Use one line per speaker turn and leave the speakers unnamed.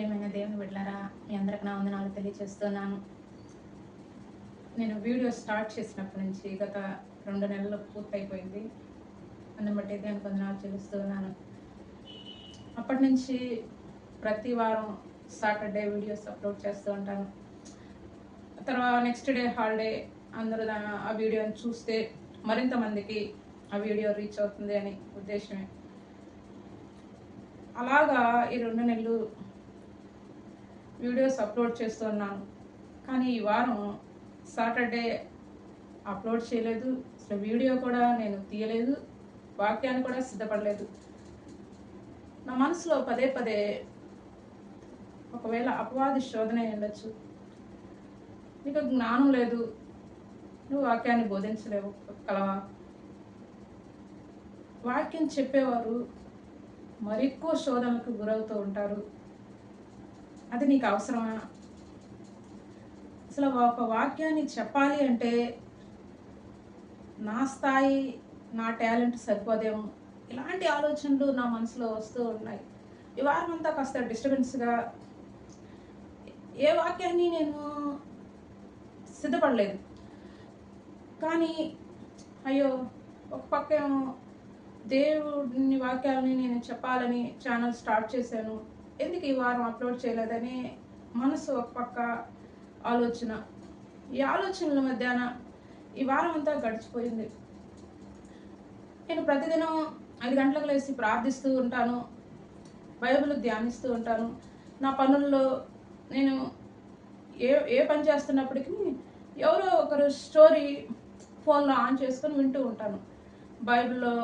ప్రేమైన దేవుని బిడ్డలారా మీ అందరికి నా వందనాలు తెలియజేస్తున్నాను. నేను వీడియో స్టార్ట్ చేసినప్పటి నుంచి గత రెండు నెలలు పూర్తయిపోయింది. అందుని బట్టి దేవునికి వందనాలు చెల్లిస్తున్నాను. అప్పటి నుంచి ప్రతి వారం సాటర్డే వీడియోస్ అప్లోడ్ చేస్తూ ఉంటాను. తర్వాత నెక్స్ట్ డే హాలిడే అందరూ ఆ వీడియోని చూస్తే మరింత మందికి ఆ వీడియో రీచ్ అవుతుంది అని ఉద్దేశమే. అలాగా ఈ రెండు నెలలు వీడియోస్ అప్లోడ్ చేస్తున్నాను. కానీ ఈ వారం సాటర్డే అప్లోడ్ చేయలేదు. అసలు వీడియో కూడా నేను తీయలేదు. వాక్యాన్ని కూడా సిద్ధపడలేదు. నా మనసులో పదే పదే ఒకవేళ అపవాది శోధన అయి ఉండొచ్చు. నీకు జ్ఞానం లేదు. నువ్వు వాక్యాన్ని బోధించలేవు. కలవా? వాక్యం చెప్పేవారు మరెక్కువ శోధనలకు గురవుతూ ఉంటారు. అది నీకు అవసరమా? అసలు ఒక వాక్యాన్ని చెప్పాలి అంటే నా స్థాయి నా టాలెంట్ సరిపోదేమో? ఇలాంటి ఆలోచనలు నా మనసులో వస్తూ ఉన్నాయి. ఈ వారం అంతా కాస్త డిస్టర్బెన్స్గా ఏ వాక్యాన్ని నేను సిద్ధపడలేదు. కానీ అయ్యో ఒక పక్క ఏమో దేవుని వాక్యాలని నేను చెప్పాలని ఛానల్ స్టార్ట్ చేశాను. ఎందుకు ఈ వారం అప్లోడ్ చేయలేదని మనసు ఒక పక్క ఆలోచన. ఈ ఆలోచనల మధ్యాహ్న ఈ వారం అంతా గడిచిపోయింది. నేను ప్రతిదినం ఐదు గంటలకు లేచి ప్రార్థిస్తూ ఉంటాను. బైబిల్ ధ్యానిస్తూ ఉంటాను. నా పనుల్లో నేను ఏ ఏ పని చేస్తున్నప్పటికీ ఎవరో ఒకరు స్టోరీ ఫోన్లో ఆన్ చేసుకొని వింటూ ఉంటాను. బైబిల్లో